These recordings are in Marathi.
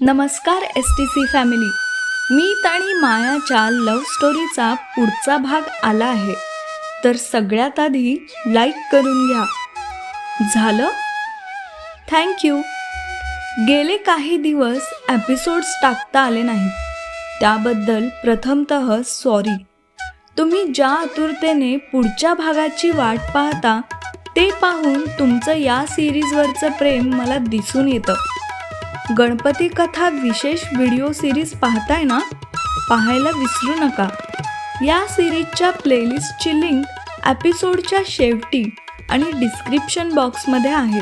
नमस्कार S T C family Meet आणि मायाच्या लव्ह स्टोरीचा पुढचा भाग आला आहे. तर सगळ्यात आधी लाईक करून घ्या. झालं? थँक्यू गेले काही दिवस एपिसोड्स टाकता आले नाही त्याबद्दल प्रथमत सॉरी तुम्ही ज्या आतुरतेने पुढच्या भागाची वाट पाहता ते पाहून तुमचं या सिरीजवरचं प्रेम मला दिसून येतं. गणपती कथा विशेष व्हिडिओ सिरीज पाहताय ना? पाहायला विसरू नका. या सिरीजच्या प्लेलिस्टची लिंक एपिसोडच्या शेवटी आणि डिस्क्रिप्शन बॉक्समध्ये आहे.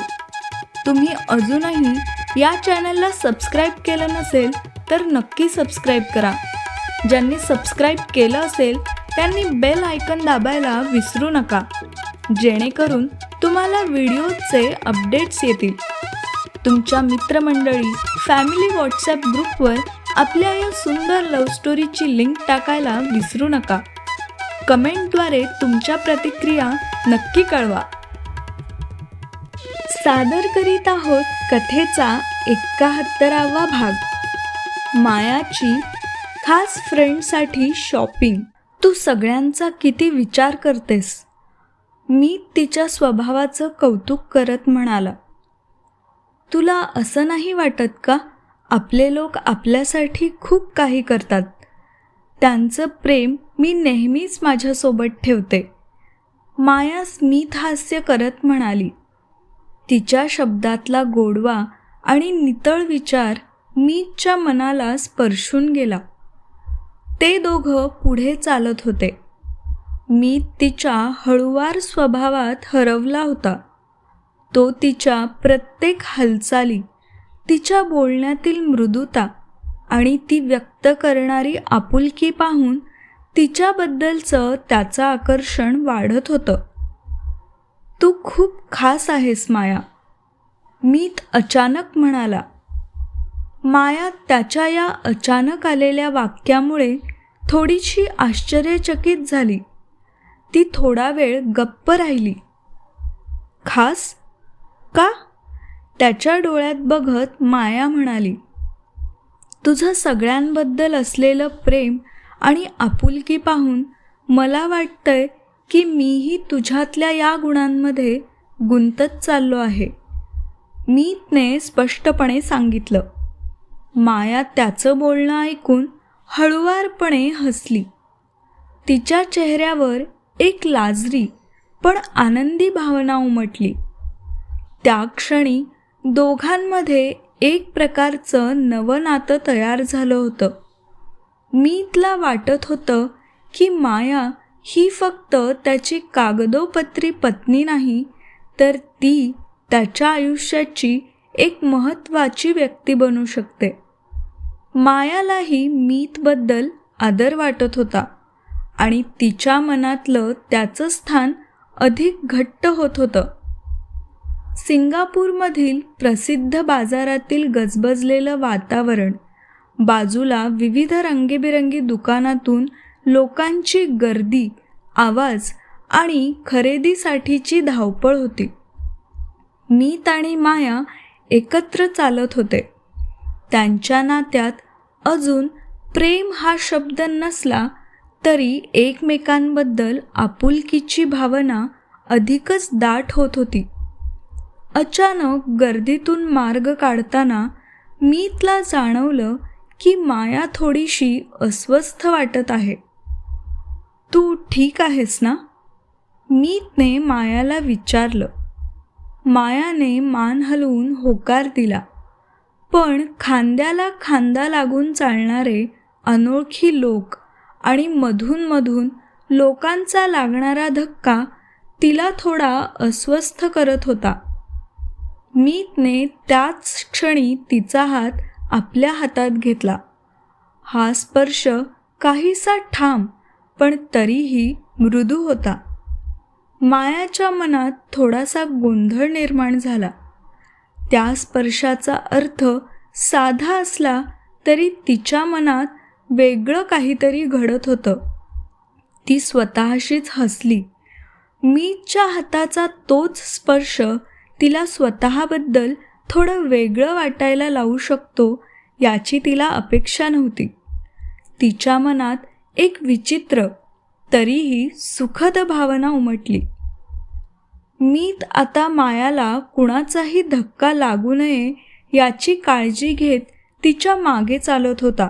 तुम्ही अजूनही या चॅनलला सबस्क्राईब केलं नसेल तर नक्की सबस्क्राईब करा. ज्यांनी सबस्क्राईब केलं असेल त्यांनी बेल आयकन दाबायला विसरू नका. जेणेकरून तुम्हाला व्हिडिओचे अपडेट्स येतील. तुमच्या मित्रमंडळी फॅमिली व्हॉट्सॲप ग्रुपवर आपल्या या सुंदर लव्ह स्टोरीची लिंक टाकायला विसरू नका. कमेंटद्वारे तुमच्या प्रतिक्रिया नक्की कळवा. सादर करीत आहोत कथेचा एकाहत्तरावा भाग. मायाची खास फ्रेंडसाठी शॉपिंग तू सगळ्यांचा किती विचार करतेस? मी तिच्या स्वभावाचं कौतुक करत म्हणाला. तुला असं नाही वाटत का? आपले लोक आपल्यासाठी खूप काही करतात. त्यांचं प्रेम मी नेहमीच माझ्यासोबत ठेवते. माया स्मित हास्य करत म्हणाली. तिच्या शब्दातला गोडवा आणि नितळ विचार मीतच्या मनाला स्पर्शून गेला. ते दोघं पुढे चालत होते. मीत तिच्या हळुवार स्वभावात हरवला होता. तो तिच्या प्रत्येक हालचाली तिच्या बोलण्यातील मृदुता आणि ती व्यक्त करणारी आपुलकी पाहून तिच्याबद्दलचं त्याचं आकर्षण वाढत होतं. तू खूप खास आहेस माया मीत अचानक म्हणाला. माया त्याच्या या अचानक आलेल्या वाक्यामुळे थोडीशी आश्चर्यचकित झाली. ती थोडा वेळ गप्प राहिली. खास? का? त्याच्या डोळ्यात बघत माया म्हणाली तुझं सगळ्यांबद्दल असलेलं प्रेम आणि आपुलकी पाहून मला वाटतंय की मीही तुझ्यातल्या या गुणांमध्ये गुंतत चाललो आहे. मीतने स्पष्टपणे सांगितलं. माया त्याचं बोलणं ऐकून हळुवारपणे हसली. तिच्या चेहऱ्यावर एक लाजरी पण आनंदी भावना उमटली. त्या क्षणी दोघांमध्ये एक प्रकारचं नवं नातं तयार झालं होतं. मीतला वाटत होतं की माया ही फक्त त्याची कागदोपत्री पत्नी नाही तर ती त्याच्या आयुष्याची एक महत्त्वाची व्यक्ती बनू शकते. मायालाही मीतबद्दल आदर वाटत होता आणि तिच्या मनातलं त्याचं स्थान अधिक घट्ट होत होतं. सिंगापूरमधील प्रसिद्ध बाजारातील गजबजलेलं वातावरण बाजूला विविध रंगीबिरंगी दुकानातून लोकांची गर्दी आवाज आणि खरेदीसाठीची धावपळ होती. मीत आणि माया एकत्र चालत होते. त्यांच्या नात्यात अजून प्रेम हा शब्द नसला तरी एकमेकांबद्दल आपुलकीची भावना अधिकच दाट होत होती. अचानक गर्दीतून मार्ग काढताना मीतला जाणवलं की माया थोडीशी अस्वस्थ वाटत आहे. तू ठीक आहेस ना? मीतने मायाला विचारलं. मायाने मान हलवून होकार दिला. पण खांद्याला खांदा लागून चालणारे अनोळखी लोक आणि मधूनमधून लोकांचा लागणारा धक्का तिला थोडा अस्वस्थ करत होता. मीतने त्याच क्षणी तिचा हात आपल्या हातात घेतला. हा स्पर्श काहीसा ठाम पण तरीही मृदू होता. मायाच्या मनात थोडासा गोंधळ निर्माण झाला. त्या स्पर्शाचा अर्थ साधा असला तरी तिच्या मनात वेगळं काहीतरी घडत होतं. ती स्वतःशीच हसली. मीच्या हाताचा तोच स्पर्श तिला स्वतःबद्दल थोडं वेगळं वाटायला लावू शकतो याची तिला अपेक्षा नव्हती. तिच्या मनात एक विचित्र तरीही सुखद भावना उमटली. मीत आता मायाला कुणाचाही धक्का लागू नये याची काळजी घेत तिच्यामागे चालत होता.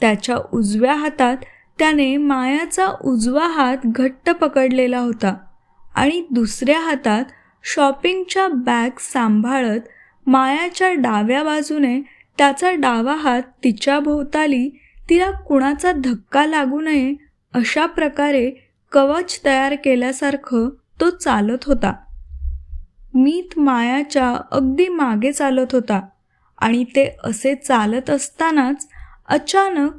त्याच्या उजव्या हातात त्याने मायाचा उजवा हात घट्ट पकडलेला होता आणि दुसऱ्या हातात शॉपिंगच्या बॅग सांभाळत मायाच्या डाव्या बाजूने त्याचा डावा हात तिच्या भोवताली तिला कुणाचा धक्का लागू नये अशा प्रकारे कवच तयार केल्यासारखं तो चालत होता. मीत मायाच्या अगदी मागे चालत होता आणि ते असे चालत असतानाच अचानक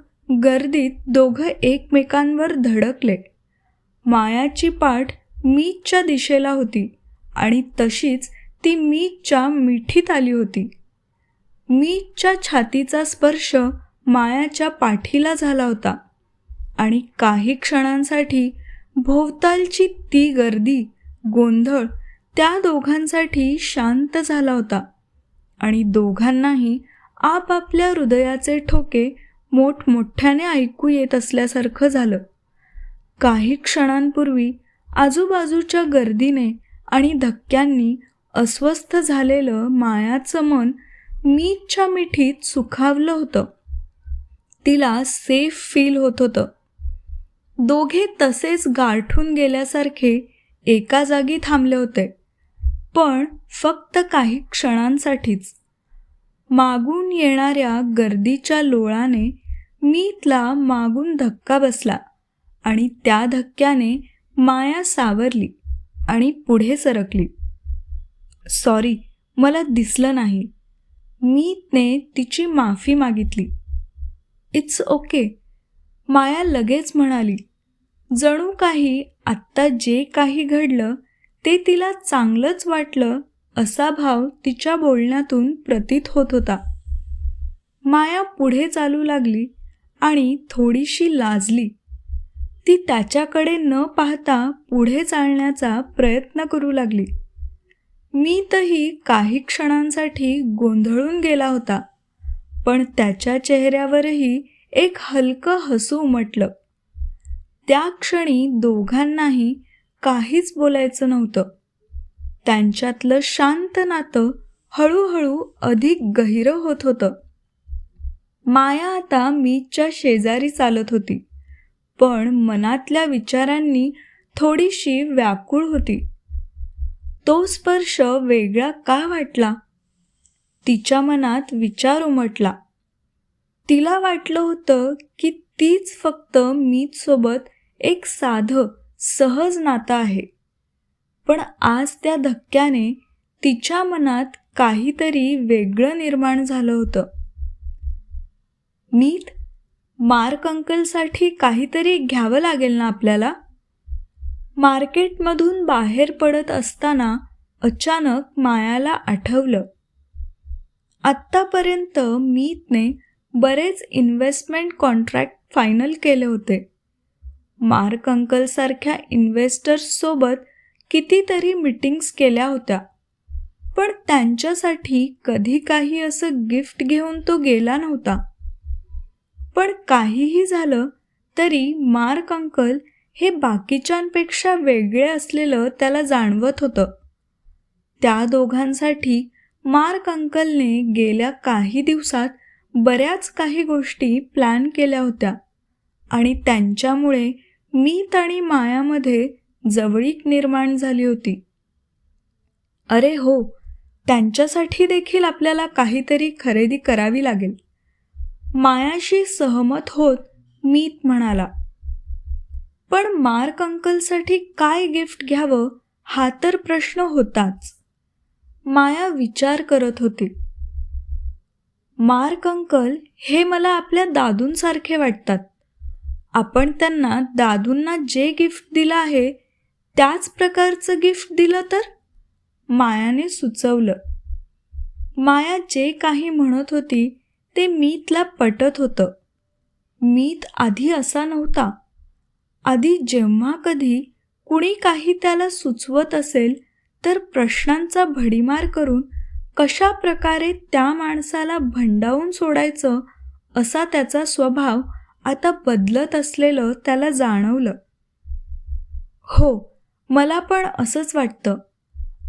गर्दीत दोघं एकमेकांवर धडकले. मायाची पाठ मीतच्या दिशेला होती. आणि तशीच ती मीच्या मिठीत आली होती. मीच्या छातीचा स्पर्श मायाच्या पाठीला झाला होता आणि काही क्षणांसाठी भोवतालची ती गर्दी गोंधळ त्या दोघांसाठी शांत झाला होता आणि दोघांनाही आपापल्या हृदयाचे ठोके मोठमोठ्याने ऐकू येत असल्यासारखं झालं. काही क्षणांपूर्वी आजूबाजूच्या गर्दीने आणि धक्क्यांनी अस्वस्थ झालेलं मायाचं मन मीच्या मिठीत सुखावलं होतं. तिला सेफ फील होत होतं. दोघे तसेच गारठून गेल्यासारखे एका जागी थांबले होते. पण फक्त काही क्षणांसाठीच. मागून येणाऱ्या गर्दीच्या लोळाने मीतला मागून धक्का बसला आणि त्या धक्क्याने माया सावरली. आणि पुढे सरकली. सॉरी मला दिसलं नाही. मीतने तिची माफी मागितली. It's okay. माया लगेच म्हणाली जणू काही आत्ता जे काही घडलं ते तिला चांगलंच वाटलं असा भाव तिच्या बोलण्यातून प्रतीत होत होता. माया पुढे चालू लागली आणि थोडीशी लाजली. ती त्याच्याकडे न पाहता पुढे चालण्याचा प्रयत्न करू लागली. मी तही काही क्षणांसाठी गोंधळून गेला होता पण त्याच्या चेहऱ्यावरही एक हलकं हसू उमटलं. त्या क्षणी दोघांनाही काहीच बोलायचं नव्हतं. त्यांच्यातलं शांत नातं हळूहळू अधिक गहिरं होत होतं. माया आता मीच्या शेजारी चालत होती. पण मनातल्या विचारांनी थोडीशी व्याकुळ होती. तो स्पर्श वेगळा का वाटला? तिच्या मनात विचार उमटला. तिला वाटलं होतं की तीच फक्त मीचसोबत एक साधं सहज नातं आहे. पण आज त्या धक्क्याने तिच्या मनात काहीतरी वेगळं निर्माण झालं होतं. मीत मार्क अंकलसाठी काहीतरी घ्यावं लागेल ना आपल्याला? मार्केटमधून बाहेर पडत असताना अचानक मायाला आठवलं. आत्तापर्यंत मीतने बरेच इन्व्हेस्टमेंट कॉन्ट्रॅक्ट फायनल केले होते. मार्क अंकलसारख्या इन्व्हेस्टर्ससोबत कितीतरी मिटिंग्स केल्या होत्या. पण त्यांच्यासाठी कधी काही असं गिफ्ट घेऊन तो गेला नव्हता. पण काहीही झालं तरी मार्क अंकल हे बाकीच्यांपेक्षा वेगळे असलेलं त्याला जाणवत होतं. त्या दोघांसाठी मार्क अंकलने गेल्या काही दिवसात बऱ्याच काही गोष्टी प्लॅन केल्या होत्या आणि त्यांच्यामुळे मीत आणि मायामध्ये जवळीक निर्माण झाली होती. अरे हो त्यांच्यासाठी देखील आपल्याला काहीतरी खरेदी करावी लागेल. मायाशी सहमत होत मीत म्हणाला पण मार्क अंकलसाठी काय गिफ्ट घ्यावं हा तर प्रश्न होताच. माया विचार करत होती. मार्क अंकल हे मला आपल्या दादूंसारखे वाटतात. आपण त्यांना दादूंना जे गिफ्ट दिलं आहे त्याच प्रकारचं गिफ्ट दिलं तर? मायाने सुचवलं. माया जे काही म्हणत होती ते मीतला पटत होतं. मीत आधी असा नव्हता. आधी जेव्हा कधी कुणी काही त्याला सुचवत असेल तर प्रश्नांचा भडीमार करून कशा प्रकारे त्या माणसाला भंडावून सोडायचं असा त्याचा स्वभाव आता बदलत असलेलं त्याला जाणवलं. हो मला पण असंच वाटतं.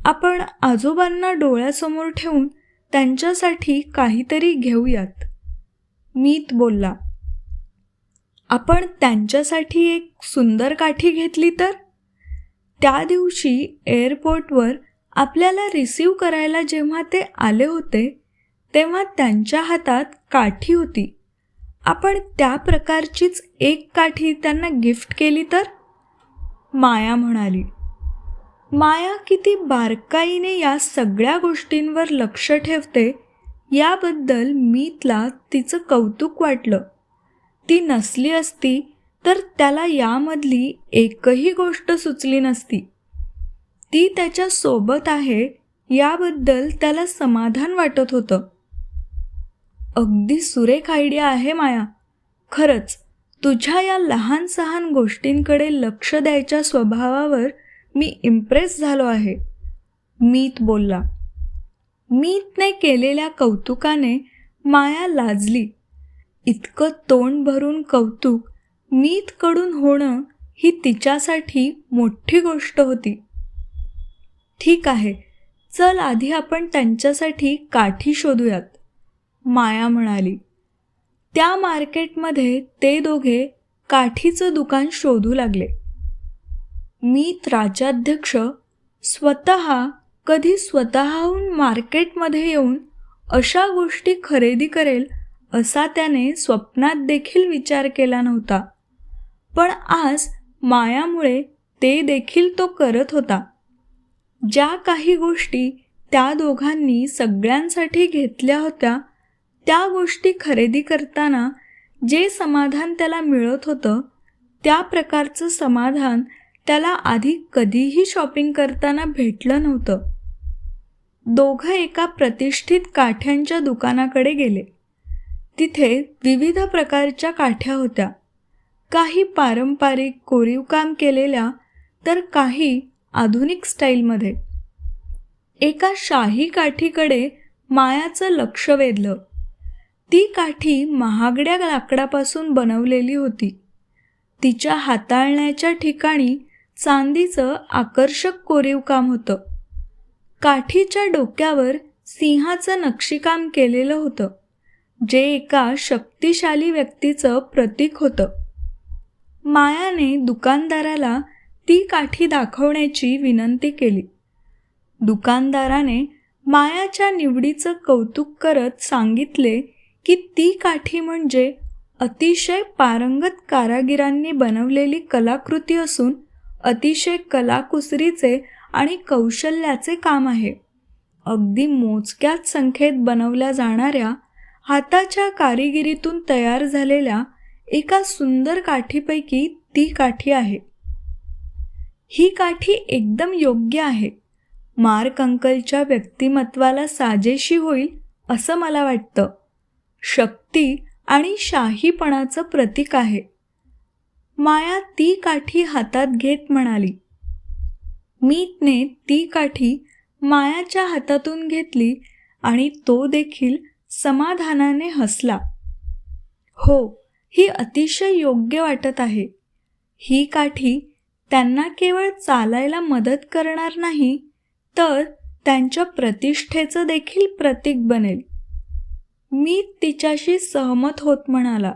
आपण आजोबांना डोळ्यासमोर ठेवून त्यांच्यासाठी काहीतरी घेऊयात. मीत बोलला आपण त्यांच्यासाठी एक सुंदर काठी घेतली तर? त्या दिवशी एअरपोर्टवर आपल्याला रिसीव करायला जेव्हा ते आले होते तेव्हा त्यांच्या हातात काठी होती. आपण त्या प्रकारचीच एक काठी त्यांना गिफ्ट केली तर? माया म्हणाली माया किती बारकाईने या सगळ्या गोष्टींवर लक्ष ठेवते याबद्दल मीतला तिचं कौतुक वाटलं. ती नसली असती तर त्याला यामधली एकही गोष्ट सुचली नसती. ती त्याच्या सोबत आहे याबद्दल त्याला समाधान वाटत होतं. अगदी सुरेख आयडिया आहे माया. खरंच तुझ्या या लहान सहान गोष्टींकडे लक्ष द्यायच्या स्वभावावर मी इम्प्रेस झालो आहे. मीत बोलला. मीतने केलेल्या कौतुकाने माया लाजली. इतकं तोंड भरून कौतुक मीतकडून होणं ही तिच्यासाठी मोठी गोष्ट होती. ठीक आहे चल आधी आपण त्यांच्यासाठी काठी शोधूयात माया म्हणाली. त्या मार्केटमध्ये ते दोघे काठीचं दुकान शोधू लागले. मी राज्याध्यक्ष स्वतः कधी स्वतःहून मार्केटमध्ये येऊन अशा गोष्टी खरेदी करेल असा त्याने स्वप्नात देखील विचार केला नव्हता. पण आज मायामुळे ते देखील तो करत होता. ज्या काही गोष्टी त्या दोघांनी सगळ्यांसाठी घेतल्या होत्या त्या गोष्टी खरेदी करताना जे समाधान त्याला मिळत होतं त्या प्रकारचं समाधान त्याला आधी कधीही शॉपिंग करताना भेटलं नव्हतं. दोघं एका प्रतिष्ठित काठ्यांच्या दुकानाकडे गेले. तिथे विविध प्रकारच्या काठ्या होत्या. काही पारंपरिक कोरीवकाम केलेल्या तर काही आधुनिक स्टाईलमध्ये. एका शाही काठीकडे मायाचं लक्ष वेधलं. ती काठी महागड्या लाकडापासून बनवलेली होती. तिच्या हाताळण्याच्या ठिकाणी चांदीचं आकर्षक कोरीव काम होतं. काठीच्या डोक्यावर सिंहाचं नक्षीकाम केलेलं होतं जे एका शक्तिशाली व्यक्तीचं प्रतीक होतं. मायाने दुकानदाराला ती काठी दाखवण्याची विनंती केली. दुकानदाराने मायाच्या निवडीचं कौतुक करत सांगितले की ती काठी म्हणजे अतिशय पारंगत कारागिरांनी बनवलेली कलाकृती असून अतिशय कलाकुसरीचे आणि कौशल्याचे काम आहे. अगदी मोजक्याच संख्येत बनवल्या जाणाऱ्या हाताच्या कारिगिरीतून तयार झालेल्या एका सुंदर काठीपैकी ती काठी आहे. ही काठी एकदम योग्य आहे. मार्क अंकलच्या व्यक्तिमत्वाला साजेशी होईल असं मला वाटतं. शक्ती आणि शाहीपणाचं प्रतीक आहे. माया ती काठी हातात घेत म्हणाली. मीतने ती काठी मायाच्या हातातून घेतली आणि तो देखील समाधानाने हसला. हो ही अतिशय योग्य वाटत आहे. ही काठी त्यांना केवळ चालायला मदत करणार नाही तर त्यांच्या प्रतिष्ठेचं देखील प्रतीक बनेल. मी तिच्याशी सहमत होत म्हणाला.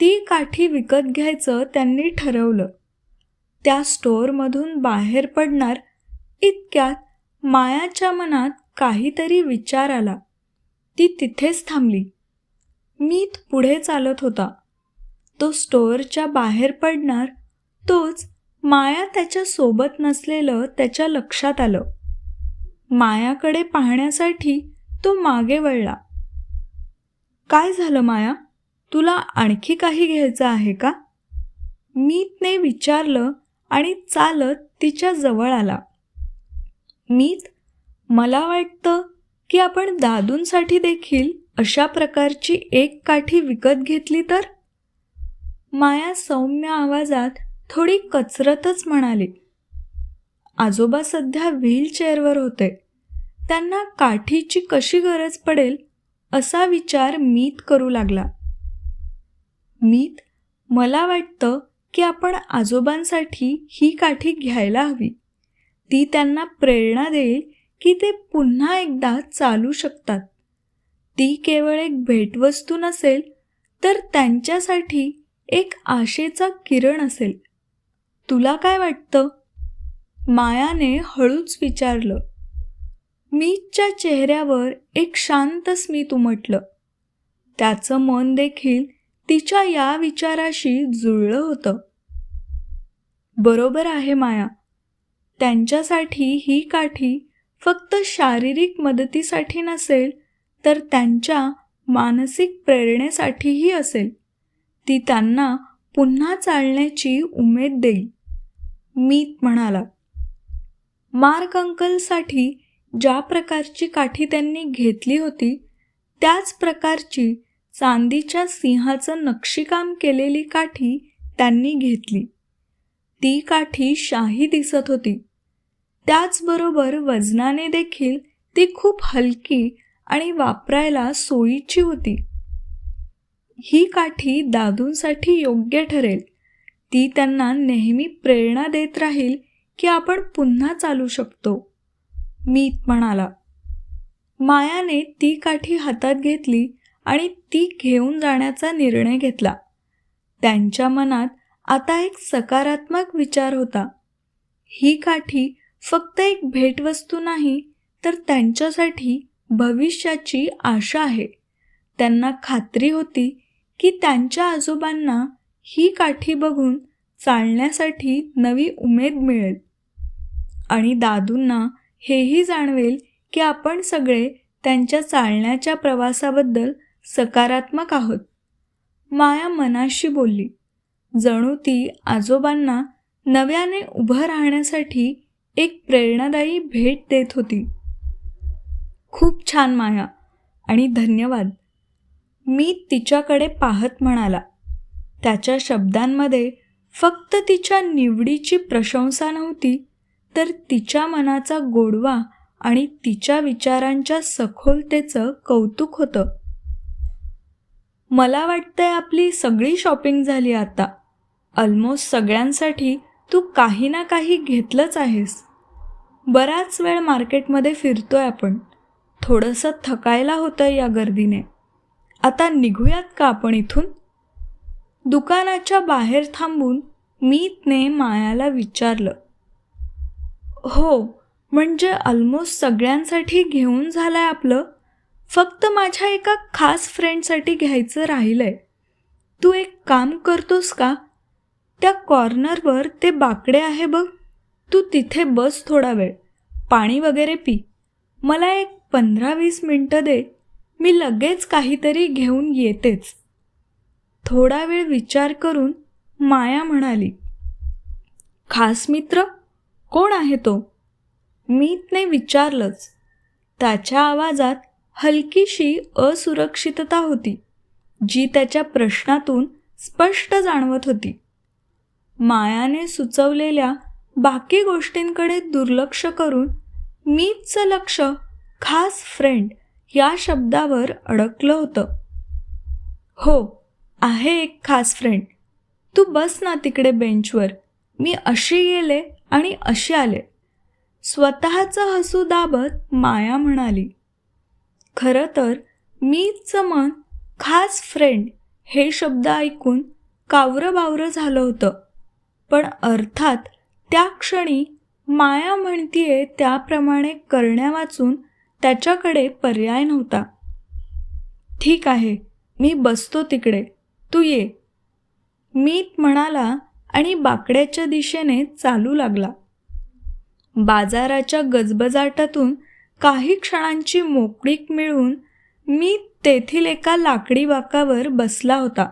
ती काठी विकत घ्यायचं त्यांनी ठरवलं. त्या स्टोअरमधून बाहेर पडणार इतक्यात मायाच्या मनात काहीतरी विचार आला. ती तिथेच थांबली. मीत पुढे चालत होता. तो स्टोअरच्या बाहेर पडणार तोच माया त्याच्या सोबत नसलेलं त्याच्या लक्षात आलं. मायाकडे पाहण्यासाठी तो मागे वळला. काय झालं माया? तुला आणखी काही घ्यायचं आहे का? मीतने विचारलं आणि चालत तिच्या जवळ आला. मीत मला वाटतं की आपण दादूंसाठी देखील अशा प्रकारची एक काठी विकत घेतली तर? माया सौम्य आवाजात थोडी कचरतच म्हणाली. आजोबा सध्या व्हीलचेअरवर होते. त्यांना काठीची कशी गरज पडेल असा विचार मीत करू लागला. मीत मला वाटतं की आपण आजोबांसाठी ही काठी घ्यायला हवी. ती त्यांना प्रेरणा देईल की ते पुन्हा एकदा चालू शकतात. ती केवळ एक भेटवस्तू नसेल तर त्यांच्यासाठी एक आशेचा किरण असेल. तुला काय वाटतं? मायाने हळूच विचारलं. मीच्या चेहऱ्यावर एक शांत स्मित उमटलं. त्याचं मन देखील तिच्या या विचाराशी जुळलं होतं. बरोबर आहे माया. त्यांच्यासाठी ही काठी फक्त शारीरिक मदतीसाठी नसेल तर त्यांच्या मानसिक प्रेरणेसाठीही असेल. ती त्यांना पुन्हा चालण्याची उमेद देईल. मीत म्हणाला मार्क अंकलसाठी ज्या प्रकारची काठी त्यांनी घेतली होती त्याच प्रकारची चांदीच्या सिंहाचं नक्षीकाम केलेली काठी त्यांनी घेतली. ती काठी शाही दिसत होती. त्याचबरोबर वजनाने देखील ती खूप हलकी आणि वापरायला सोयीची होती. ही काठी दादूंसाठी योग्य ठरेल. ती त्यांना नेहमी प्रेरणा देत राहील की आपण पुन्हा चालू शकतो. मीत म्हणाला. मायाने ती काठी हातात घेतली आणि ती घेऊन जाण्याचा निर्णय घेतला. त्यांच्या मनात आता एक सकारात्मक विचार होता. ही काठी फक्त एक भेटवस्तू नाही तर त्यांच्यासाठी भविष्याची आशा आहे. त्यांना खात्री होती की त्यांच्या आजोबांना ही काठी बघून चालण्यासाठी नवी उमेद मिळेल. आणि दादूंना हेही जाणवेल की आपण सगळे त्यांच्या चालण्याच्या प्रवासाबद्दल सकारात्मक आहोत. माया मनाशी बोलली. जणू ती आजोबांना नव्याने उभं राहण्यासाठी एक प्रेरणादायी भेट देत होती. खूप छान माया आणि धन्यवाद. मी तिच्याकडे पाहत म्हणाला. त्याच्या शब्दांमध्ये फक्त तिच्या निवडीची प्रशंसा नव्हती तर तिच्या मनाचा गोडवा आणि तिच्या विचारांच्या सखोलतेचं कौतुक होतं. मला वाटतंय आपली सगळी शॉपिंग झाली आता. ऑलमोस्ट सगळ्यांसाठी तू काही ना काही घेतलंच आहेस. बराच वेळ मार्केटमध्ये फिरतोय आपण. थोडंसं थकायला होतं या गर्दीने. आता निघूयात का आपण इथून? दुकानाच्या बाहेर थांबून मीतने मायाला विचारलं. हो म्हणजे ऑलमोस्ट सगळ्यांसाठी घेऊन झालंय आपलं फक्त माझ्या एका खास फ्रेंडसाठी घ्यायचं राहिलंय. तू एक काम करतोस का? त्या कॉर्नरवर ते बाकडे आहे बघ. तू तिथे बस थोडा वेळ. पाणी वगैरे पी. मला एक पंधरा वीस मिनटं दे. मी लगेच काहीतरी घेऊन येतेच. थोडा वेळ विचार करून माया म्हणाली खास मित्र कोण आहे तो? मीतने विचारलंच. त्याच्या आवाजात हलकीशी असुरक्षितता होती जी त्याच्या प्रश्नातून स्पष्ट जाणवत होती. मायाने सुचवलेल्या बाकी गोष्टींकडे दुर्लक्ष करून मीचं लक्ष खास फ्रेंड या शब्दावर अडकलं होतं. हो आहे एक खास फ्रेंड तू बस ना तिकडे बेंचवर. मी अशी गेले आणि अशी आले. स्वतःचं हसू दाबत माया म्हणाली. खरं तर मीचं मन खास फ्रेंड हे शब्द ऐकून कावरं बावरं झालं होतं. पण अर्थात त्या क्षणी माया म्हणतीये त्याप्रमाणे करण्यावाचून त्याच्याकडे पर्याय नव्हता. ठीक आहे मी बसतो तिकडे. तू ये. मीत म्हणाला आणि बाकड्याच्या दिशेने चालू लागला. बाजाराच्या गजबजाटातून काही क्षणांची मोकळीक मिळून मी तेथील एका लाकडी बाकावर बसला होता.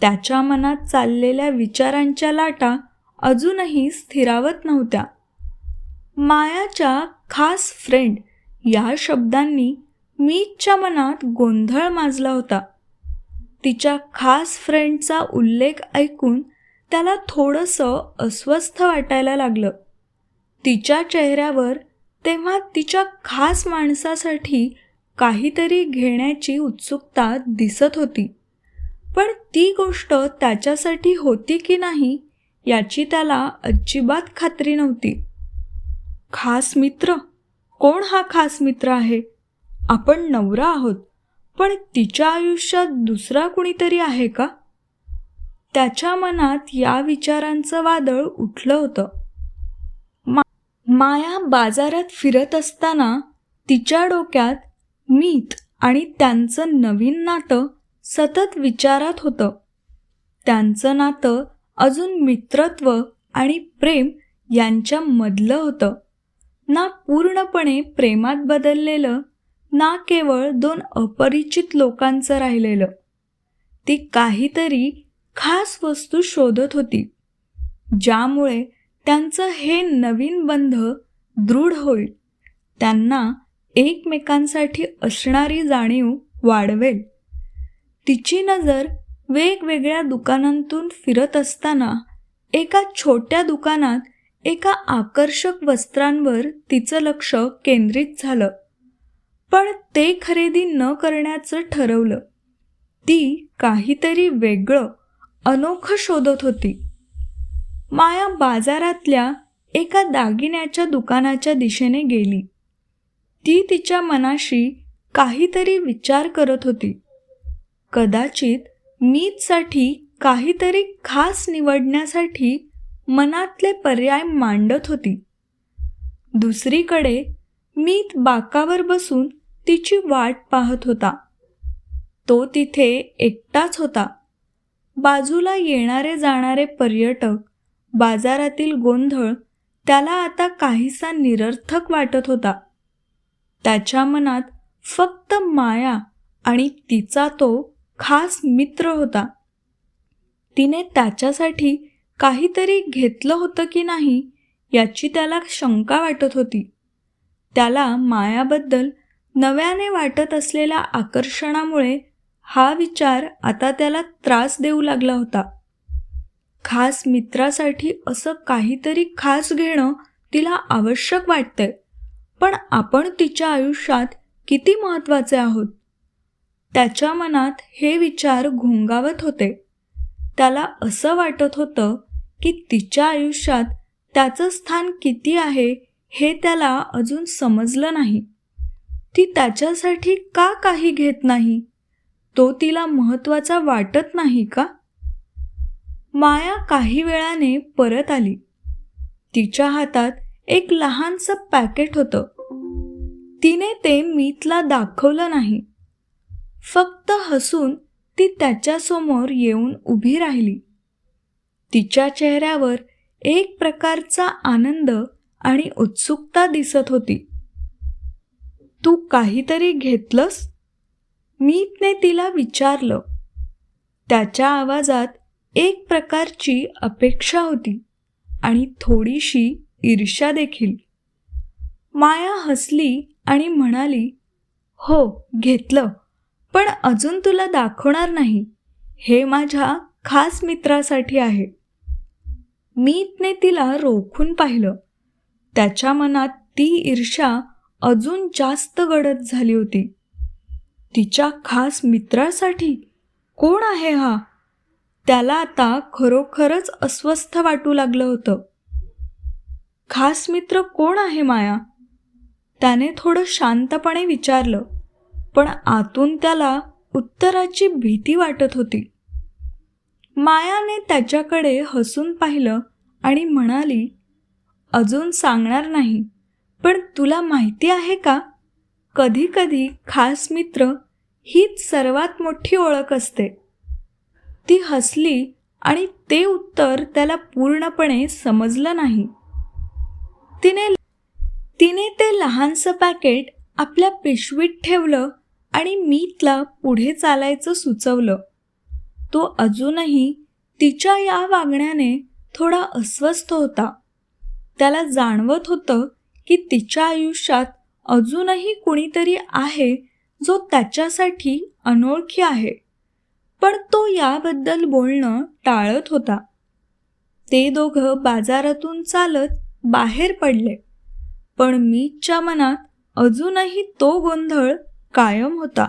त्याच्या मनात चाललेल्या विचारांच्या लाटा अजूनही स्थिरावत नव्हत्या. मायाच्या खास फ्रेंड या शब्दांनी मीच्या मनात गोंधळ माजला होता. तिच्या खास फ्रेंडचा उल्लेख ऐकून त्याला थोडंसं अस्वस्थ वाटायला लागलं. तिच्या चेहऱ्यावर तेव्हा तिच्या खास माणसासाठी काहीतरी घेण्याची उत्सुकता दिसत होती. पण ती गोष्ट त्याच्यासाठी होती की नाही याची त्याला अजिबात खात्री नव्हती. खास मित्र? कोण हा खास मित्र आहे? आपण नवरा आहोत पण तिच्या आयुष्यात दुसरा कुणीतरी आहे का? त्याच्या मनात या विचारांचं वादळ उठलं होतं. माया बाजारात फिरत असताना तिच्या डोक्यात मीत आणि त्यांचं नवीन नातं सतत विचारात होतं. त्यांचं नातं अजून मित्रत्व आणि प्रेम यांच्यामधलं होतं. ना पूर्णपणे प्रेमात बदललेलं ना केवळ दोन अपरिचित लोकांचं राहिलेलं. ती काहीतरी खास वस्तू शोधत होती ज्यामुळे त्यांचं हे नवीन बंध दृढ होईल. त्यांना एकमेकांसाठी असणारी जाणीव वाढवेल. तिची नजर वेगवेगळ्या दुकानांतून फिरत असताना एका छोट्या दुकानात एका आकर्षक वस्त्रांवर तिचं लक्ष केंद्रित झालं. पण ते खरेदी न करण्याचं ठरवलं. ती काहीतरी वेगळं अनोखं शोधत होती. माया बाजारातल्या एका दागिन्याच्या दुकानाच्या दिशेने गेली. ती तिच्या मनाशी काहीतरी विचार करत होती. कदाचित मीतसाठी काहीतरी खास निवडण्यासाठी मनातले पर्याय मांडत होती. दुसरीकडे मीत बाकावर बसून तिची वाट पाहत होता. तो तिथे एकटाच होता. बाजूला येणारे जाणारे पर्यटक बाजारातील गोंधळ त्याला आता काहीसा निरर्थक वाटत होता. त्याच्या मनात फक्त माया आणि तिचा तो खास मित्र होता. तिने त्याच्यासाठी काहीतरी घेतलं होतं की नाही याची त्याला शंका वाटत होती. त्याला मायाबद्दल नव्याने वाटत असलेल्या आकर्षणामुळे हा विचार आता त्याला त्रास देऊ लागला होता. खास मित्रासाठी असं काहीतरी खास घेणं तिला आवश्यक वाटतंय. पण आपण तिच्या आयुष्यात किती महत्त्वाचे आहोत? त्याच्या मनात हे विचार घोंगावत होते. त्याला असं वाटत होतं की तिच्या आयुष्यात त्याचं स्थान किती आहे हे त्याला अजून समजलं नाही. ती त्याच्यासाठी का काही घेत नाही? तो तिला महत्त्वाचा वाटत नाही का? माया काही वेळाने परत आली. तिच्या हातात एक लहानसं पॅकेट होतं. तिने ते मीतला दाखवलं नाही. फक्त हसून ती त्याच्यासमोर येऊन उभी राहिली. तिच्या चेहऱ्यावर एक प्रकारचा आनंद आणि उत्सुकता दिसत होती. तू काहीतरी घेतलंस? मीतने तिला विचारलं. त्याच्या आवाजात एक प्रकारची अपेक्षा होती आणि थोडीशी ईर्ष्या देखील. माया हसली आणि म्हणाली हो घेतलं पण अजून तुला दाखवणार नाही. हे माझ्या खास मित्रासाठी आहे. मीतने तिला रोखून पाहिलं. त्याच्या मनात ती ईर्ष्या अजून जास्त गडद झाली होती. तिच्या खास मित्रासाठी? कोण आहे हा? त्याला आता खरोखरच अस्वस्थ वाटू लागलं होतं. खास मित्र कोण आहे माया? त्याने थोडं शांतपणे विचारलं पण आतून त्याला उत्तराची भीती वाटत होती. मायाने त्याच्याकडे हसून पाहिलं आणि म्हणाली अजून सांगणार नाही पण तुला माहिती आहे का? कधी कधी खास मित्र हीच सर्वात मोठी ओळख असते. ती हसली आणि ते उत्तर त्याला पूर्णपणे समजलं नाही. तिने तिने ते लहानसं पॅकेट आपल्या पिशवीत ठेवलं आणि मीतला पुढे चालायचं सुचवलं. तो अजूनही तिच्या या वागण्याने थोडा अस्वस्थ होता. त्याला जाणवत होतं की तिच्या आयुष्यात अजूनही कुणीतरी आहे जो त्याच्यासाठी अनोळखी आहे. पण तो याबद्दल बोलणं टाळत होता. ते दोघं बाजारातून चालत बाहेर पडले. पण मीतच्या मनात अजूनही तो गोंधळ कायम होता.